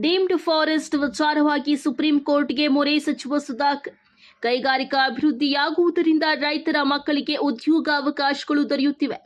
Deemed forest ವಿಚಾರವಾಗಿ supreme ಕೋರ್ಟ್ಗೆ ಮೊರೆ ಸಚಿವ ಸುಧಾಕರ್ ಕೈಗಾರಿಕಾ ಅಭಿವೃದ್ಧಿಯಾಗುವುದರಿಂದ ರೈತರ ಮಕ್ಕಳಿಗೆ ಉದ್ಯೋಗಾವಕಾಶಗಳು ದೊರೆಯುತ್ತಿವೆ.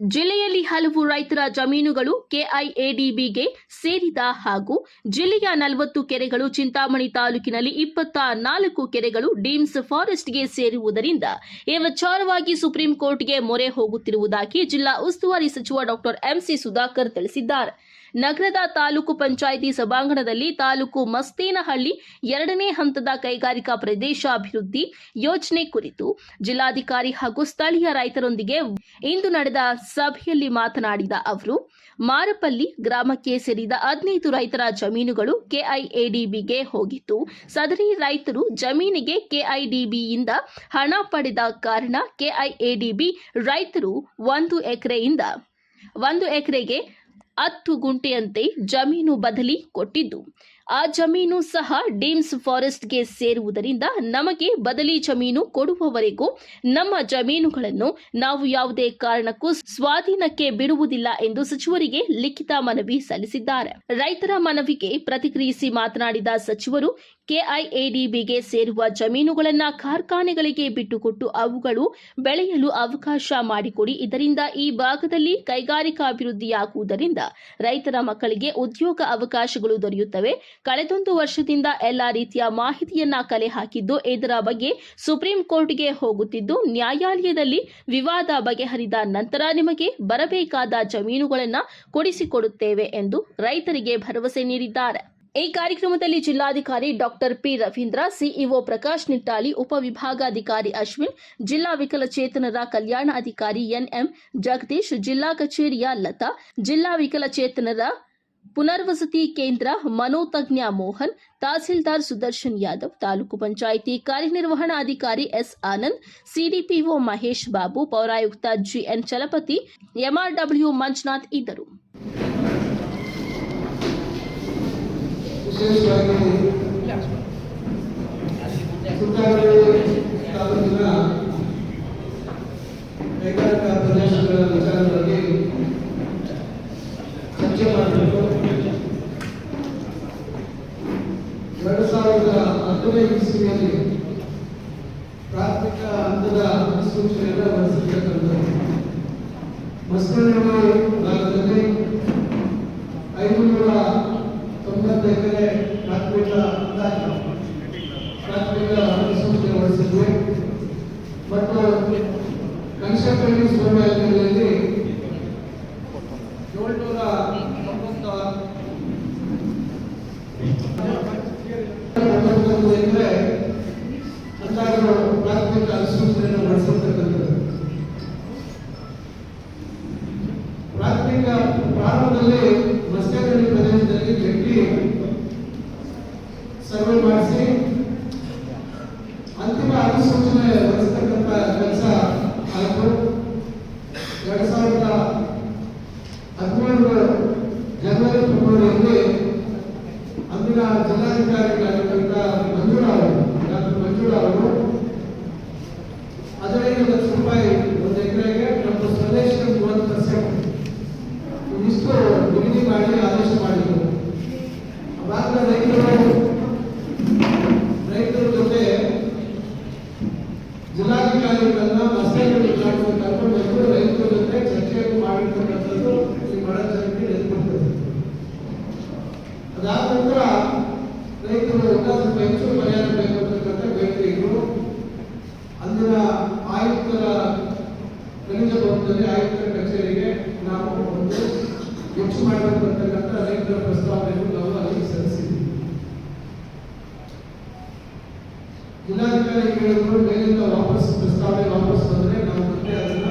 ಜಿಲ್ಲೆಯಲ್ಲಿ ಹಲವು ರೈತರ ಜಮೀನುಗಳು ಕೆಐಎಡಿಬಿಗೆ ಸೇರಿದ ಹಾಗೂ ಜಿಲ್ಲೆಯ ನಲವತ್ತು ಕೆರೆಗಳು ಚಿಂತಾಮಣಿ ತಾಲೂಕಿನಲ್ಲಿ ಇಪ್ಪತ್ತ ನಾಲ್ಕು ಕೆರೆಗಳು ಡೀಮ್ಸ್ ಫಾರೆಸ್ಟ್ಗೆ ಸೇರುವುದರಿಂದ ಈ ವಿಚಾರವಾಗಿ ಸುಪ್ರೀಂ ಕೋರ್ಟ್ಗೆ ಮೊರೆ ಹೋಗುತ್ತಿರುವುದಾಗಿ ಜಿಲ್ಲಾ ಉಸ್ತುವಾರಿ ಸಚಿವ ಡಾಕ್ಟರ್ ಎಂಸಿ ಸುಧಾಕರ್ ತಿಳಿಸಿದ್ದಾರೆ. ನಗರದ ತಾಲೂಕು ಪಂಚಾಯಿತಿ ಸಭಾಂಗಣದಲ್ಲಿ ತಾಲೂಕು ಮಸ್ತೇನಹಳ್ಳಿ ಎರಡನೇ ಹಂತದ ಕೈಗಾರಿಕಾ ಪ್ರದೇಶ ಅಭಿವೃದ್ಧಿ ಯೋಜನೆ ಕುರಿತು ಜಿಲ್ಲಾಧಿಕಾರಿ ಹಾಗೂ ಸ್ಥಳೀಯ ರೈತರೊಂದಿಗೆ ಇಂದು ನಡೆದ ಸಭೆಯಲ್ಲಿ ಮಾತನಾಡಿದ ಅವರು, ಮಾರಪಲ್ಲಿ ಗ್ರಾಮಕ್ಕೆ ಸೇರಿದ ಹದಿನೈದು ರೈತರ ಜಮೀನುಗಳು ಕೆಐಎಡಿಬಿಗೆ ಹೋಗಿತ್ತು ಸದರಿ ರೈತರು ಜಮೀನಿಗೆ ಕೆಐಡಿಬಿಯಿಂದ ಹಣ ಪಡೆದ ಕಾರಣ ಕೆಐಎಡಿಬಿ ರೈತರು ಒಂದು ಎಕರೆಯಿಂದ ಒಂದು ಎಕರೆಗೆ ಹತ್ತು ಗುಂಟೆಯಂತೆ ಜಮೀನು ಬದಲಿ ಕೊಟ್ಟಿದ್ದು. ಆ ಜಮೀನು ಸಹ ಡೀಮ್ಸ್ ಫಾರೆಸ್ಟ್ಗೆ ಸೇರುವುದರಿಂದ ನಮಗೆ ಬದಲಿ ಜಮೀನು ಕೊಡುವವರೆಗೂ ನಮ್ಮ ಜಮೀನುಗಳನ್ನು ನಾವು ಯಾವುದೇ ಕಾರಣಕ್ಕೂ ಸ್ವಾಧೀನಕ್ಕೆ ಬಿಡುವುದಿಲ್ಲ ಎಂದು ಸಚಿವರಿಗೆ ಲಿಖಿತ ಮನವಿ ಸಲ್ಲಿಸಿದ್ದಾರೆ. ರೈತರ ಮನವಿಗೆ ಪ್ರತಿಕ್ರಿಯಿಸಿ ಮಾತನಾಡಿದ ಸಚಿವರು, ಕೆಐಎಡಿಬಿಗೆ ಸೇರುವ ಜಮೀನುಗಳನ್ನು ಕಾರ್ಖಾನೆಗಳಿಗೆ ಬಿಟ್ಟುಕೊಟ್ಟು ಅವುಗಳು ಬೆಳೆಯಲು ಅವಕಾಶ ಮಾಡಿಕೊಡಿ. ಇದರಿಂದ ಈ ಭಾಗದಲ್ಲಿ ಕೈಗಾರಿಕಾ ಅಭಿವೃದ್ಧಿಯಾಗುವುದರಿಂದ ರೈತರ ಮಕ್ಕಳಿಗೆ ಉದ್ಯೋಗ ಅವಕಾಶಗಳು ದೊರೆಯುತ್ತವೆ. ಕಳೆದೊಂದು ವರ್ಷದಿಂದ ಎಲ್ಲಾ ರೀತಿಯ ಮಾಹಿತಿಯನ್ನ ಕಲೆ ಹಾಕಿದ್ದು ಇದರ ಬಗ್ಗೆ ಸುಪ್ರೀಂ ಕೋರ್ಟ್ಗೆ ಹೋಗುತ್ತಿದ್ದು, ನ್ಯಾಯಾಲಯದಲ್ಲಿ ವಿವಾದ ಬಗೆಹರಿದ ನಂತರ ನಿಮಗೆ ಬರಬೇಕಾದ ಜಮೀನುಗಳನ್ನು ಕೊಡಿಸಿಕೊಡುತ್ತೇವೆ ಎಂದು ರೈತರಿಗೆ ಭರವಸೆ ನೀಡಿದ್ದಾರೆ. ಈ ಕಾರ್ಯಕ್ರಮದಲ್ಲಿ ಜಿಲ್ಲಾಧಿಕಾರಿ doctor P Ravindra, CEO Prakash Nittali ಉಪವಿಭಾಗಾಧಿಕಾರಿ ಅಶ್ವಿನ್, ಜಿಲ್ಲಾ ವಿಕಲಚೇತನರ ಕಲ್ಯಾಣ ಅಧಿಕಾರಿ ಎನ್ಎಂ ಜಗದೀಶ್, ಜಿಲ್ಲಾ ಕಚೇರಿಯ ಲತಾ, ಜಿಲ್ಲಾ ವಿಕಲಚೇತನರ ಪುನರ್ವಸತಿ ಕೇಂದ್ರ ಮನೋತಜ್ಞ ಮೋಹನ್ ತಹಸೀಲ್ದಾರ್ ಸುದರ್ಶನ್ ಯಾದವ್ ತಾಲೂಕು ಪಂಚಾಯಿತಿ ಕಾರ್ಯನಿರ್ವಹಣಾಧಿಕಾರಿ ಎಸ್ ಆನಂದ್ ಸಿಡಿಪಿಒ ಮಹೇಶ್ ಬಾಬು ಪೌರಾಯುಕ್ತ ಜಿಎನ್ ಚಲಪತಿ ಎಂಆರ್ಡಬ್ಲ್ಯೂ ಮಂಜುನಾಥ್ ಇದ್ದರು ವಿಶೇಷವಾಗಿ ಸುತ್ತಾಡಿ ತಾಲೂಕಿನ ಕೈಗಾರಿಕಾ ಹತ್ತನೇ ಇಸ್ವಿಯಲ್ಲಿ ಪ್ರಾಥಮಿಕ ಹಂತದ ಅಧಿಸೂಚನೆಯನ್ನು ಹೊರಡಿಸಿರ್ತಕ್ಕಂಥದ್ದು ಮಸ್ಕಳ್ಳಿ ಭಾಗದಲ್ಲಿ ಐದುನೂರ ತೊಂಬತ್ತು ಎಕರೆ ಪ್ರಾಥಮಿಕ ಪ್ರಾಥಮಿಕ ಅನುಸೂಚನೆ ಹೊರಡಿಸಿದ್ವಿ ಮತ್ತು ಕನಿಷ್ಠ ಏಳ್ನೂರ ಸರ್ವೆ ಮಾಡಿಸಿ ಅಂತಿಮ ಅಧಿಸೂಚನೆ ಹೊರಡಿಸ್ತಕ್ಕಂಥ ಕೆಲಸ ಆಯಿತು ಎರಡ್ ಸಾವಿರದ ಹದಿನೇಳು ಜನವರಿ ಫೆಬ್ರವರಿಯಲ್ಲಿ ಅಂದಿನ ಜಿಲ್ಲಾಧಿಕಾರಿಗಳಾಗಿರ್ತಕ್ಕಂಥ ಜಿಲ್ಲಾಧಿಕಾರಿಗಳನ್ನ ಮಸ್ತೆಗಳು ಕರ್ಕೊಂಡು ಬಂದು ರೈತರ ಜೊತೆ ಚರ್ಚೆಯನ್ನು ಮಾಡಿರ್ತಕ್ಕಂಥದ್ದು ಈ ಜನರಿಗೆ ನೆನಪಿರ್ತದೆ. ಅದಾದ ನಂತರ ರೈತರು ಎಲ್ಲ ಸ್ವಲ್ಪ ಹೆಚ್ಚು ಪರಿಹಾರ ಬೇಕು ಅಂತಕ್ಕಂಥ ಬೇಡಿಕೆಗಳು ಅಂದಿನ ಆಯುಕ್ತರ ಖನಿಜ ಭವನದಲ್ಲಿ ಆಯುಕ್ತರ ಕಚೇರಿಗೆ ನಾವು ಒಂದು ಹೆಚ್ಚು ಮಾಡಬೇಕು ಅಂತಕ್ಕಂಥ ರೈತರ ಪ್ರಸ್ತಾವನೆಯನ್ನು ನಾವು ಜಿಲ್ಲಾಧಿಕಾರಿ ಹೇಳಿದ್ರು ಮೇಲಿಂದ ವಾಪಸ್ ಪ್ರಸ್ತಾವನೆ ವಾಪಸ್ ಬಂದ್ರೆ ನಾವು ಮತ್ತೆ ಅದನ್ನ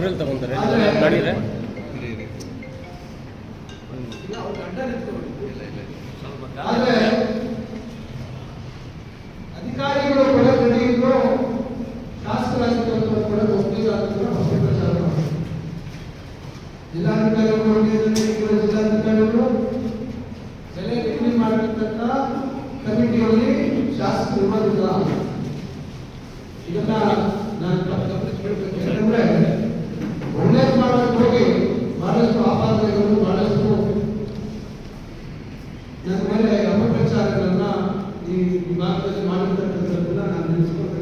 ಅವರೆಲ್ಲ ತಗೊಂತಾರೆ. ಆದ್ರೆ- తెలుసుకోవడం